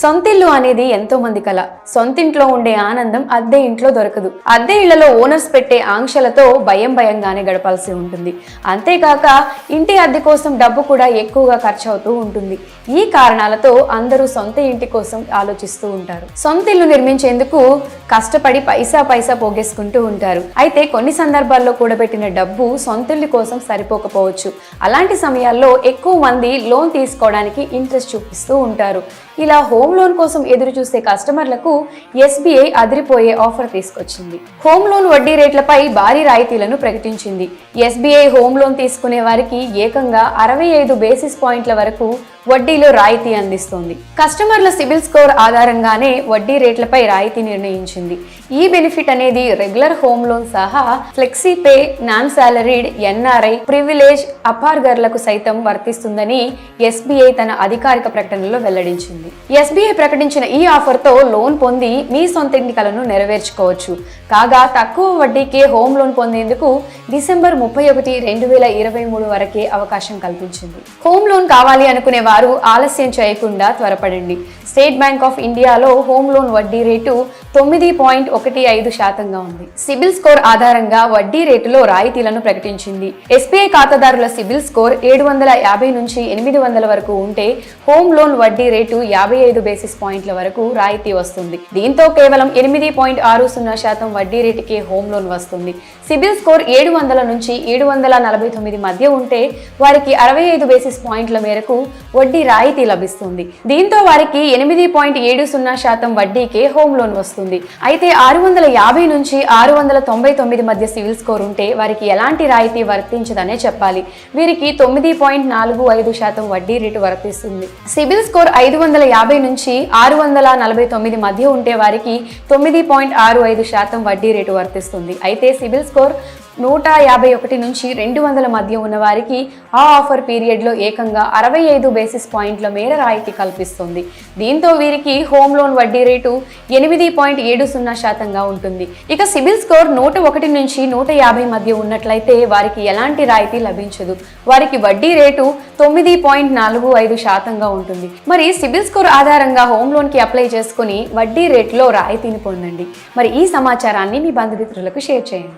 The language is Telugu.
సొంతిల్లు అనేది ఎంతో మంది కళ సొంతింట్లో ఉండే ఆనందం అద్దె ఇంట్లో దొరకదు. అద్దె ఇళ్ళలో ఓనర్స్ పెట్టే ఆంక్షలతో భయం భయంగానే గడపాల్సి ఉంటుంది. అంతేకాక ఇంటి అద్దె కోసం డబ్బు కూడా ఎక్కువగా ఖర్చు అవుతూ ఉంటుంది. ఈ కారణాలతో అందరూ సొంత ఇంటి కోసం ఆలోచిస్తూ ఉంటారు. సొంత ఇల్లు నిర్మించేందుకు కష్టపడి పైసా పైసా పోగేసుకుంటూ ఉంటారు. అయితే కొన్ని సందర్భాల్లో కూడబెట్టిన డబ్బు సొంతిల్లు కోసం సరిపోకపోవచ్చు. అలాంటి సమయాల్లో ఎక్కువ మంది లోన్ తీసుకోవడానికి ఇంట్రెస్ట్ చూపిస్తూ ఉంటారు. ఇలా హోమ్ లోన్ కోసం ఎదురు చూసే కస్టమర్లకు ఎస్బీఐ అదిరిపోయే ఆఫర్ తీసుకొచ్చింది. హోమ్ లోన్ వడ్డీ రేట్లపై భారీ రాయితీలను ప్రకటించింది. ఎస్బీఐ హోమ్ లోన్ తీసుకునే వారికి ఏకంగా అరవై ఐదు బేసిస్ పాయింట్ల వరకు వడ్డీలో రాయితీ అందిస్తోంది. కస్టమర్ల సిబిల్ స్కోర్ ఆధారంగానే వడ్డీ రేట్లపై రాయితీ నిర్ణయించింది. ఈ బెనిఫిట్ అనేది రెగ్యులర్ హోమ్ లోన్ సహా flexi pay non salaried NRI privilege అపార్గర్లకు సైతం వర్తిస్తుందని ఎస్బీఐ తన అధికారిక ప్రకటనలో వెల్లడించింది. ఎస్బీఐ ప్రకటించిన ఈ ఆఫర్తో లోన్ పొంది మీ సొంత ఎన్నికలను నెరవేర్చుకోవచ్చు. కాగా తక్కువ వడ్డీకే హోమ్ లోన్ పొందేందుకు డిసెంబర్ ముప్పై ఒకటి రెండు వేల ఇరవై మూడు వరకే అవకాశం కల్పించింది. హోమ్ లోన్ కావాలి అనుకునే వారు ఆలస్యం చేయకుండా త్వరపడండి. స్టేట్ బ్యాంక్ ఆఫ్ ఇండియాలో హోమ్ లోన్ వడ్డీ రేటు తొమ్మిది పాయింట్ ఒకటి ఐదు శాతంగా ఉంది. సిబిల్ స్కోర్ ఆధారంగా వడ్డీ రేటులో రాయితీలను ప్రకటించింది. ఎస్బీఐ ఖాతాదారుల సిబిల్ స్కోర్ ఏడు వందల యాభై నుంచి ఎనిమిది వందల వరకు ఉంటే హోమ్ లోన్ వడ్డీ రేటు యాభై ఐదు బేసిస్ పాయింట్ల వరకు రాయితీ వస్తుంది. దీంతో కేవలం ఎనిమిది పాయింట్ ఆరు సున్నా శాతం వడ్డీ రేటుకే హోమ్ లోన్ వస్తుంది. సిబిల్ స్కోర్ ఏడు వందల నుంచి ఏడు వందల నలభై తొమ్మిది మధ్య ఉంటే వారికి అరవై ఐదు బేసిస్ పాయింట్ల మేరకు వడ్డీ వడ్డీ రాయితీ లభిస్తుంది. దీంతో వారికి ఎనిమిది పాయింట్ ఏడు సున్నా శాతం వడ్డీకే హోమ్ లోన్ వస్తుంది. అయితే ఆరు వందల యాభై నుంచి ఆరు వందల తొంభై తొమ్మిది మధ్య సివిల్ స్కోర్ ఉంటే వారికి ఎలాంటి రాయితీ వర్తించదనే చెప్పాలి. వీరికి తొమ్మిది పాయింట్ నాలుగు ఐదు శాతం వడ్డీ రేటు వర్తిస్తుంది. సిబిల్ స్కోర్ ఐదు వందల యాభై నుంచి ఆరు వందల నలభై తొమ్మిది మధ్య ఉంటే వారికి తొమ్మిది పాయింట్ ఆరు ఐదు శాతం వడ్డీ రేటు వర్తిస్తుంది. అయితే సిబిల్ స్కోర్ నూట యాభై ఒకటి నుంచి రెండు వందల మధ్య ఉన్న వారికి ఆ ఆఫర్ పీరియడ్లో ఏకంగా అరవై ఐదు బేసిస్ పాయింట్ల మేర రాయితీ కల్పిస్తుంది. దీంతో వీరికి హోమ్ లోన్ వడ్డీ రేటు ఎనిమిది పాయింట్ ఏడు సున్నా శాతంగా ఉంటుంది. ఇక సిబిల్ స్కోర్ నూట ఒకటి నుంచి నూట యాభై మధ్య ఉన్నట్లయితే వారికి ఎలాంటి రాయితీ లభించదు. వారికి వడ్డీ రేటు తొమ్మిది పాయింట్ నాలుగు ఐదు శాతంగా ఉంటుంది. మరి సిబిల్ స్కోర్ ఆధారంగా హోమ్ లోన్కి అప్లై చేసుకుని వడ్డీ రేట్లో రాయితీని పొందండి. మరి ఈ సమాచారాన్ని మీ బంధుమిత్రులకు షేర్ చేయండి.